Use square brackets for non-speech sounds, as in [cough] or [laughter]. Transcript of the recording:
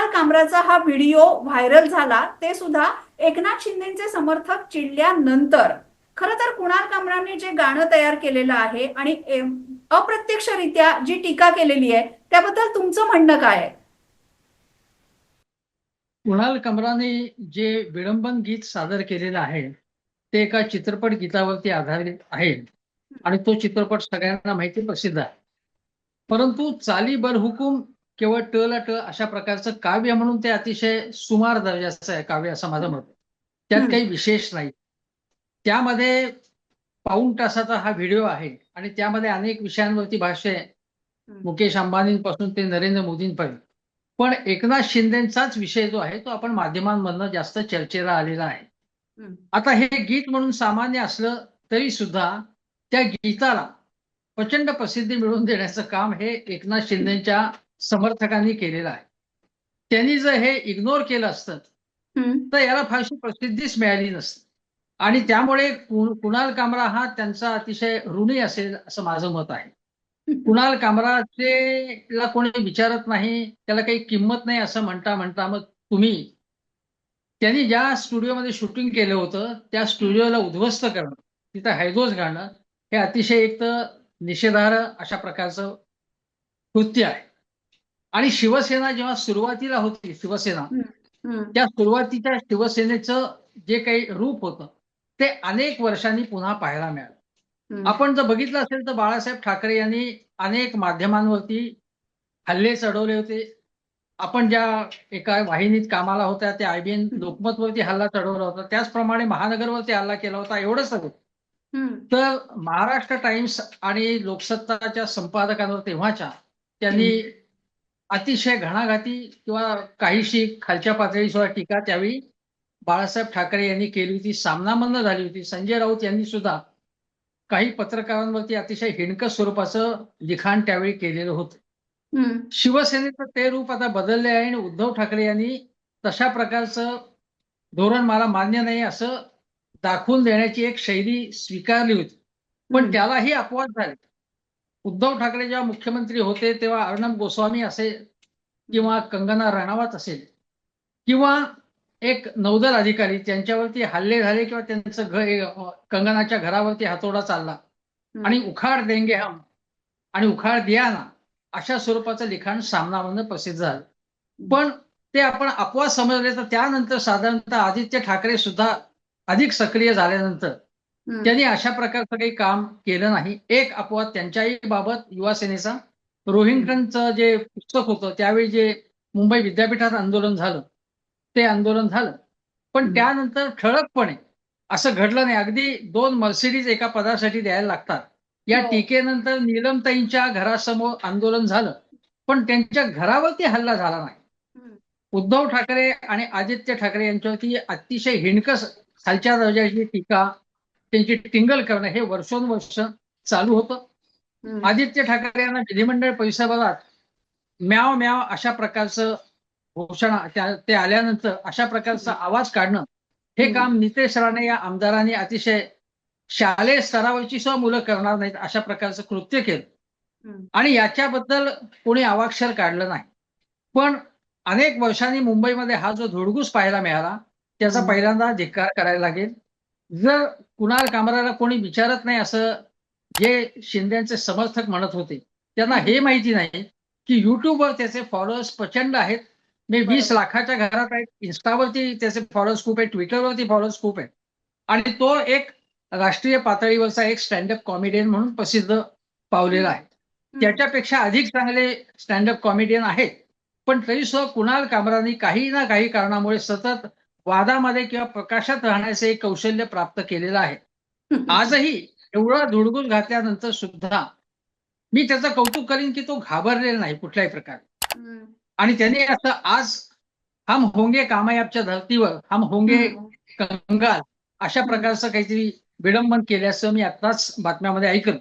कुणाल कामराचा हा video viral झाला ते सुद्धा एकनाथ शिंदेचे समर्थक चिडल्यानंतर. खर तर कुणाल कामराने जे गाणं तयार केलेलं आहे आणि अप्रत्यक्षरित्या जी टीका केलेली आहे त्याबद्दल तुमचं म्हणणं काय आहे? कुणाल कमराने जे विडंबन गीत सादर केलेलं आहे ते एका चित्रपट गीतावरती आधारित आहे. आणि तो चित्रपट सगळ्यांना माहिती प्रसिद्ध आहे. परंतु चाली बरहुकूम केवळ ट ला ट अशा प्रकारचं काव्य म्हणून ते अतिशय सुमार दर्जाचं आहे काव्य असं माझं मत. त्यात. काही विशेष नाही त्यामध्ये पाऊण तासाचा हा व्हिडिओ आहे आणि त्यामध्ये अनेक विषयांवरती भाष्य आहे मुकेश अंबानींपासून ते नरेंद्र मोदींपर्यंत पण एकनाथ शिंदेचाच विषय जो आहे तो आपण माध्यमांमधनं जास्त चर्चेला आलेला आहे. आता हे गीत म्हणून सामान्य असलं तरी सुद्धा त्या गीताला प्रचंड प्रसिद्धी मिळवून देण्याचं काम हे एकनाथ शिंदेच्या समर्थकांनी केलेलं आहे. त्यांनी जर हे इग्नोर केलं असतं. तर याला फारशी प्रसिद्धीच मिळाली नसती. आणि त्यामुळे कुणाल कामरा हा त्यांचा अतिशय ऋणी असेल असं माझं मत आहे. कुणाल कामराचे ला कोणी विचारत नाही त्याला काही किंमत नाही असं म्हणता म्हणता मग तुम्ही त्यांनी ज्या स्टुडिओमध्ये शूटिंग केलं होतं त्या स्टुडिओला उद्ध्वस्त करणं तिथं हैदोस घालणं हे अतिशय एक तर निषेधार्ह अशा प्रकारचं कृत्य आहे. आणि शिवसेना जेव्हा सुरुवातीला होती शिवसेना. त्या सुरुवातीच्या शिवसेनेचं जे काही रूप होतं ते अनेक वर्षांनी पुन्हा पाहायला मिळालं. आपण जर बघितलं असेल तर बाळासाहेब ठाकरे यांनी अनेक माध्यमांवरती हल्ले चढवले होते आपण ज्या एका वाहिनीत कामाला होत्या त्या आयबीएन लोकमतवरती हल्ला चढवला होता त्याचप्रमाणे महानगरवरती हल्ला केला होता एवढंच. तर महाराष्ट्र टाइम्स आणि लोकसत्ताच्या संपादकांवर तेव्हाच्या त्यांनी अतिशय घणाघाती किंवा काहीशी खालच्या पातळीसुद्धा टीका त्यावेळी बाळासाहेब ठाकरे यांनी केली होती सामनामधनं झाली होती संजय राऊत यांनी सुद्धा काही पत्रकारांवरती अतिशय हिणकस स्वरूपाचं लिखाण त्यावेळी केलेलं होतं. शिवसेनेचं ते रूप आता बदलले आहे आणि उद्धव ठाकरे यांनी तशा प्रकारचं धोरण मला मान्य नाही असं दाखवून देण्याची एक शैली स्वीकारली होती पण. त्यालाही अपवाद झाले उद्धव ठाकरे जेव्हा मुख्यमंत्री होते तेव्हा अर्णब गोस्वामी असेल किंवा कंगना राणावत असेल किंवा एक नौदल अधिकारी त्यांच्यावरती हल्ले झाले किंवा त्यांचं घर कंगनाच्या घरावरती हातोडा चालला आणि उखाड देंगे हम आणि उखाड दिया ना अशा स्वरूपाचं लिखाण सामनामधनं प्रसिद्ध झालं पण ते आपण अपवाद समजले तर त्यानंतर साधारणतः आदित्य ठाकरे सुद्धा अधिक सक्रिय झाल्यानंतर. त्यांनी अशा प्रकारचं काही काम केलं नाही. एक अपवाद त्यांच्याही बाबत युवा सेनेचा रोहिंग्टनचं जे पुस्तक होतं त्यावेळी जे मुंबई विद्यापीठात आंदोलन झालं ते आंदोलन झालं. पण. त्यानंतर ठळकपणे असं घडलं नाही. अगदी दोन मर्सिडीज एका पदासाठी द्यायला लागतात. या हो. टीकेनंतर नीलमताईंच्या घरासमोर आंदोलन झालं. पण त्यांच्या घरावरती हल्ला झाला नाही. उद्धव ठाकरे आणि आदित्य ठाकरे यांच्यावरती अतिशय हिणकस खालच्या दर्जाची टीका त्यांची टिंगल करणं हे वर्षोनवर्ष चालू होतं. आदित्य ठाकरे यांना विधिमंडळ परिसरात म्याव म्याव अशा प्रकारचं घोषणा ते आल्यानंतर अशा प्रकारचा आवाज काढणं हे. काम नितेश राणे या आमदारांनी अतिशय शालेय स्तरावरची सुद्धा मुलं करणार नाहीत अशा प्रकारचं कृत्य केलं. आणि याच्याबद्दल कोणी अवाक्षर काढलं नाही पण अनेक वर्षांनी मुंबईमध्ये हा जो धुडगूस पाहायला मिळाला त्याचा. पहिल्यांदा धिक्कार करायला लागेल जर कुणाल कामराला कोणी विचारत नाही असं जे शिंदेचे समर्थक म्हणत होते त्यांना हे माहिती नाही की युट्यूबवर त्याचे फॉलोअर्स प्रचंड आहेत. मी वीस लाखाच्या घरात आहेत इन्स्टावरती त्याचे फॉलोअर्स खूप आहेत. ट्विटरवरती फॉलोअर्स खूप आहेत. आणि तो एक राष्ट्रीय पातळीवरचा एक स्टँडअप कॉमेडियन म्हणून प्रसिद्ध पावलेला आहे. त्याच्यापेक्षा अधिक चांगले स्टँडअप कॉमेडियन आहेत. पण तरी सुद्धा कुणाल कामरानी काही ना काही कारणामुळे सतत वादामध्ये किंवा प्रकाशात राहण्याचे एक कौशल्य प्राप्त केलेलं आहे [laughs] आजही एवढा धुडगूस घातल्यानंतर सुद्धा मी त्याचं कौतुक करीन की तो घाबरलेला नाही कुठल्याही प्रकारे. आणि त्याने असं आज हम होंगे कामयाबच्या धर्तीवर हम होंगे. कंगाल अशा प्रकारचं काहीतरी विडंबन केल्याचं मी आत्ताच बातम्यामध्ये ऐकलं